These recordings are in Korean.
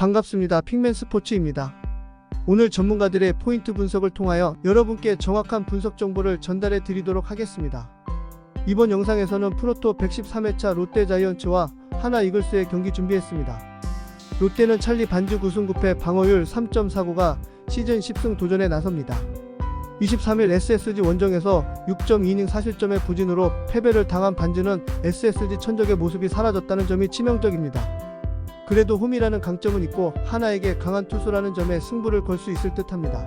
반갑습니다. 핑맨 스포츠입니다. 오늘 전문가들의 포인트 분석을 통하여 여러분께 정확한 분석 정보를 전달해 드리도록 하겠습니다. 이번 영상에서는 프로토 113회차 롯데 자이언츠와 하나 이글스의 경기 준비했습니다. 롯데는 찰리 반죽 우승 9패 방어율 3.49가 시즌 10승 도전에 나섭니다. 23일 SSG 원정에서 6.2이닝 사실점의 부진으로 패배를 당한 반즈는 SSG 천적의 모습이 사라졌다는 점이 치명적입니다. 그래도 홈이라는 강점은 있고 하나에게 강한 투수라는 점에 승부를 걸 수 있을 듯합니다.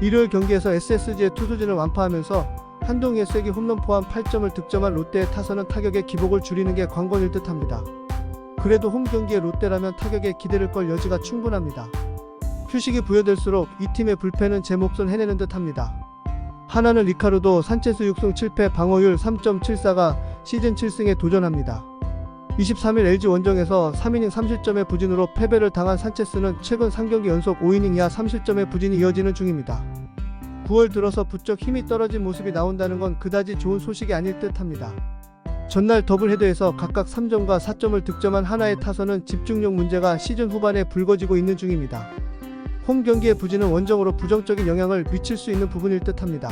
일요일 경기에서 SSG의 투수진을 완파하면서 한동희의 쐐기 홈런 포함 8점을 득점한 롯데의 타선은 타격의 기복을 줄이는 게 관건일 듯합니다. 그래도 홈 경기에 롯데라면 타격에 기대를 걸 여지가 충분합니다. 휴식이 부여될수록 이 팀의 불펜은 제 몫을 해내는 듯합니다. 하나는 리카르도 산체스 6승 7패 방어율 3.74가 시즌 7승에 도전합니다. 23일 LG 원정에서 3이닝 3실점의 부진으로 패배를 당한 산체스는 최근 3경기 연속 5이닝 이하 3실점의 부진이 이어지는 중입니다. 9월 들어서 부쩍 힘이 떨어진 모습이 나온다는 건 그다지 좋은 소식이 아닐 듯합니다. 전날 더블 헤드에서 각각 3점과 4점을 득점한 하나의 타선은 집중력 문제가 시즌 후반에 불거지고 있는 중입니다. 홈 경기의 부진은 원정으로 부정적인 영향을 미칠 수 있는 부분일 듯합니다.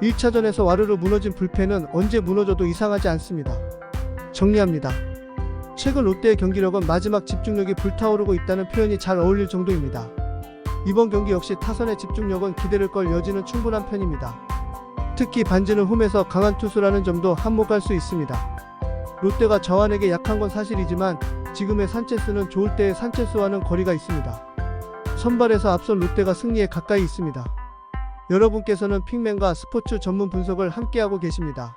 1차전에서 와르르 무너진 불펜은 언제 무너져도 이상하지 않습니다. 정리합니다. 최근 롯데의 경기력은 마지막 집중력이 불타오르고 있다는 표현이 잘 어울릴 정도입니다. 이번 경기 역시 타선의 집중력은 기대를 걸 여지는 충분한 편입니다. 특히 반지는 홈에서 강한 투수라는 점도 한몫할 수 있습니다. 롯데가 저완에게 약한 건 사실이지만 지금의 산체스는 좋을 때의 산체스와는 거리가 있습니다. 선발에서 앞선 롯데가 승리에 가까이 있습니다. 여러분께서는 핑맨과 스포츠 전문 분석을 함께하고 계십니다.